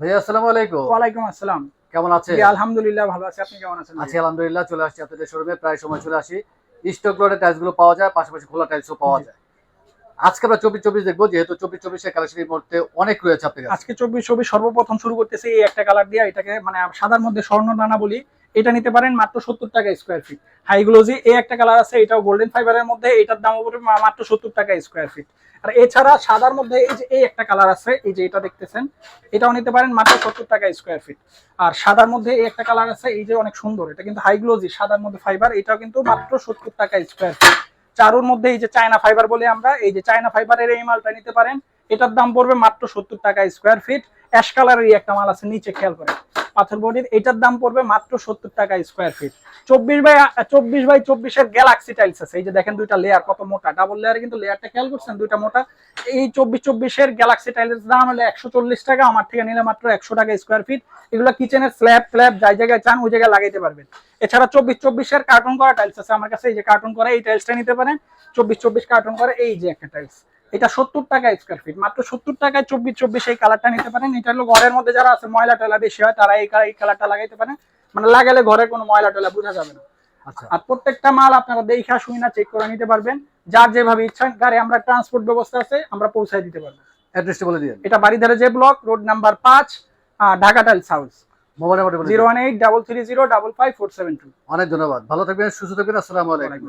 ভাইয়া আসসালামু আলাইকুম। ওয়ালাইকুম আসসালাম। কেমন আছেন? আলহামদুলিল্লাহ ভালো আছি। আপনি কেমন আছেন আছি আলহামদুলিল্লাহ চলে আসছি আপনাদের শোরুমে প্রায় সময় চলে আসি। স্টক লটে টাইলসগুলো পাওয়া যায় পাশাপাশি খোলা টাইলসও পাওয়া যায়। আজকে আমরা চব্বিশ চব্বিশ দেখব যেহেতু চব্বিশ চব্বিশের কালেকশন এই মুহূর্তে অনেক রয়েছে আপনার আজকে চব্বিশ চব্বিশ সর্বপ্রথম শুরু করতেছি এই একটা কালার দিয়ে। এটাকে মানে সাদার মধ্যে স্বর্ণ নানা বলি। এটা নিতে পারেন মাত্র সত্তর টাকা স্কোয়ার ফিট হাই গ্লোজি এই একটা কালার আছে, এটাও গোল্ডেন ফাইবারের মধ্যে, এটার দাম মাত্র সত্তর টাকা স্কোয়ার ফিট আর এছাড়া সাদার মধ্যে এই যে, এই একটা কালার আছে, এই যে এটা দেখতেছেন, এটাও নিতে পারেন মাত্র সত্তর টাকা স্কোয়ার ফিট আর সাদার মধ্যে এই একটা কালার আছে, এই যে অনেক সুন্দর, এটা কিন্তু হাইগ্লোজি, সাদার মধ্যে ফাইবার এটাও কিন্তু মাত্র সত্তর টাকা স্কোয়ার ফিট চারুর মধ্যে এই যে চায়না ফাইবার বলে আমরা, এই যে চায়না ফাইবারের এই মালটা নিতে পারেন, এটার দাম পড়বে মাত্র সত্তর টাকা স্কোয়ার ফিট অ্যাশ কালারের একটা মাল আছে, নিচে খেয়াল করেন। পাথর বডির, এটার দাম পড়বে মাত্র সত্তর টাকা স্কোয়ার ফিট চব্বিশ বাই চব্বিশ বাই চব্বিশের গ্যালাক্সি টাইলস আছে। এই যে দেখেন দুইটা লেয়ার কত মোটা। ডাবল লেয়ারে কিন্তু লেয়ারটা খেয়াল করছেন, দুইটা মোটা। এই চব্বিশ চব্বিশের গ্যালাক্সি টাইলস দাম হলো একশো চল্লিশ টাকা, আমার থেকে নিলে মাত্র একশো টাকা স্কোয়ার ফিট এগুলো কিচেনের স্ল্যাব ফ্ল্যাব যাই জায়গায় চান, ওই জায়গায় লাগাইতে পারবেন। এছাড়া চব্বিশ চব্বিশের কার্টুন করা টাইলস আছে। আমার কাছে এই যে কার্টুন করা, এই টাইলসটা নিতে পারেন। চব্বিশ চব্বিশ কার্টুন করা, এই যে একটা টাইলস এটা সত্তর টাকা স্কোয়ার ফিট মাত্র সত্তর টাকায় চব্বিশ চব্বিশ এই কালারটা নিতে পারেন। এটা হলো ঘরের মধ্যে যারা আছে ময়লা টয়লা বেশি হয় তারা এই এই কালারটা লাগাইতে পারেন। মানে লাগালে ঘরে কোনো ময়লা টয়লা বোঝা যাবে না। আচ্ছা। আর প্রত্যেকটা মাল আপনারা দেখা শুই না চেক করে নিতে পারবেন। যার যেভাবে ইচ্ছা গাড়ি আমরা ট্রান্সপোর্ট ব্যবস্থা আছে আমরা পৌঁছায় দিতে পারব। অ্যাড্রেসটা বলে দিন এটা বাড়িধারে যে ব্লক রোড নাম্বার পাঁচ ঢাকা টাইলস হাউস মোবাইল নাম্বারটা বলে zero one eight double three zero double five four seven two অনেক ধন্যবাদ। ভালো থাকবেন সুস্থ থাকবেন। আসসালামু আলাইকুম।